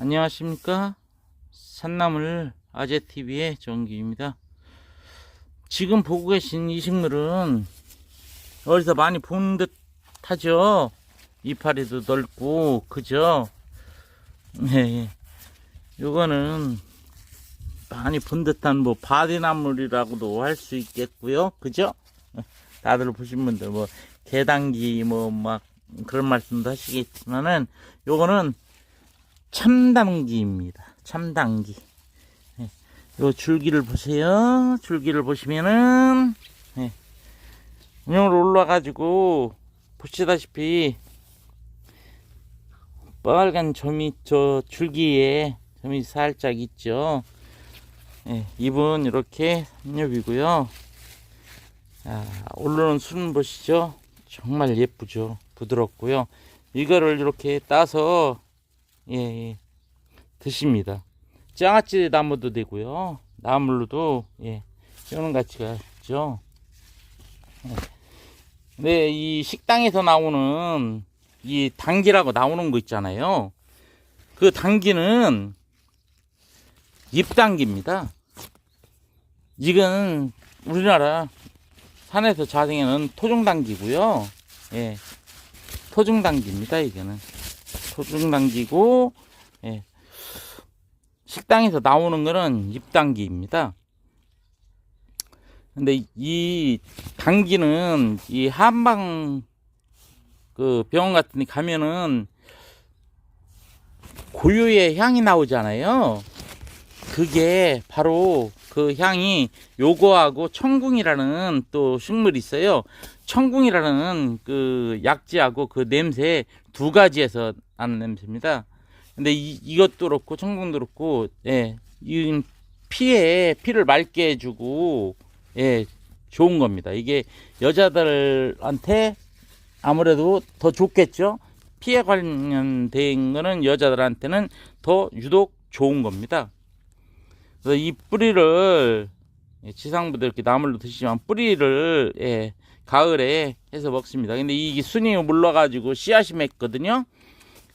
안녕하십니까? 산나물 아재TV의 정기입니다. 지금 보고 계신 이 식물은 어디서 많이 본 듯 하죠? 이파리도 넓고 그죠? 네 요거는 많이 본 듯한 뭐 바디나물이라고도 할 수 있겠고요. 그죠? 다들 보신 분들 뭐 개당기 뭐 막 그런 말씀도 하시겠지만은 요거는 참당기입니다. 참당기. 예. 요 줄기를 보세요. 줄기를 보시면은 예. 운영으로 올라가지고 보시다시피 빨간 점이 저 줄기에 점이 살짝 있죠. 예. 잎은 이렇게 삼엽이고요. 아, 올라오는 순 보시죠. 정말 예쁘죠. 부드럽고요. 이거를 이렇게 따서 예, 예. 드십니다. 장아찌 나무도 되고요. 나물로도 예, 이런 가치가 있죠. 예. 네, 이 식당에서 나오는 이 당기라고 나오는 거 있잖아요. 그 당기는 잎당기입니다. 이건 우리나라 산에서 자생하는 토종당기고요. 예, 토종당기입니다. 이거는. 소중 당기고 예. 식당에서 나오는 거는 잎당기입니다. 근데 이 당기는 이 한방 그 병원 같은 데 가면은 고유의 향이 나오잖아요. 그게 바로 그 향이 요거하고 청궁이라는 또 식물이 있어요. 청궁이라는 그 약지하고 그 냄새 두 가지에서 나는 냄새입니다. 근데 이, 이것도 그렇고 청궁도 그렇고 예, 이 피에 피를 맑게 해주고 예, 좋은 겁니다. 이게 여자들한테 아무래도 더 좋겠죠. 피에 관련된 거는 여자들한테는 더 유독 좋은 겁니다. 그래서 이 뿌리를 예, 지상부도 이렇게 나물로 드시지만 뿌리를 예, 가을에 해서 먹습니다. 근데 이게 순이 물러가지고 씨앗이 맺거든요.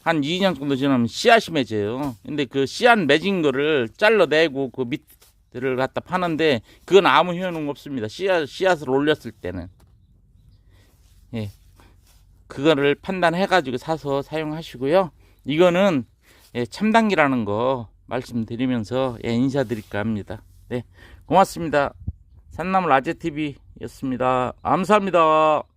한 2년 정도 지나면 씨앗이 맺어요. 근데 그 씨앗 맺은 거를 잘라내고 그 밑을 갖다 파는데 그건 아무 효능 없습니다. 씨앗, 씨앗을 올렸을 때는. 예. 그거를 판단해가지고 사서 사용하시고요. 이거는 예, 참당기라는 거 말씀드리면서 예, 인사드릴까 합니다. 네. 고맙습니다. 산나물 아재TV였습니다. 감사합니다.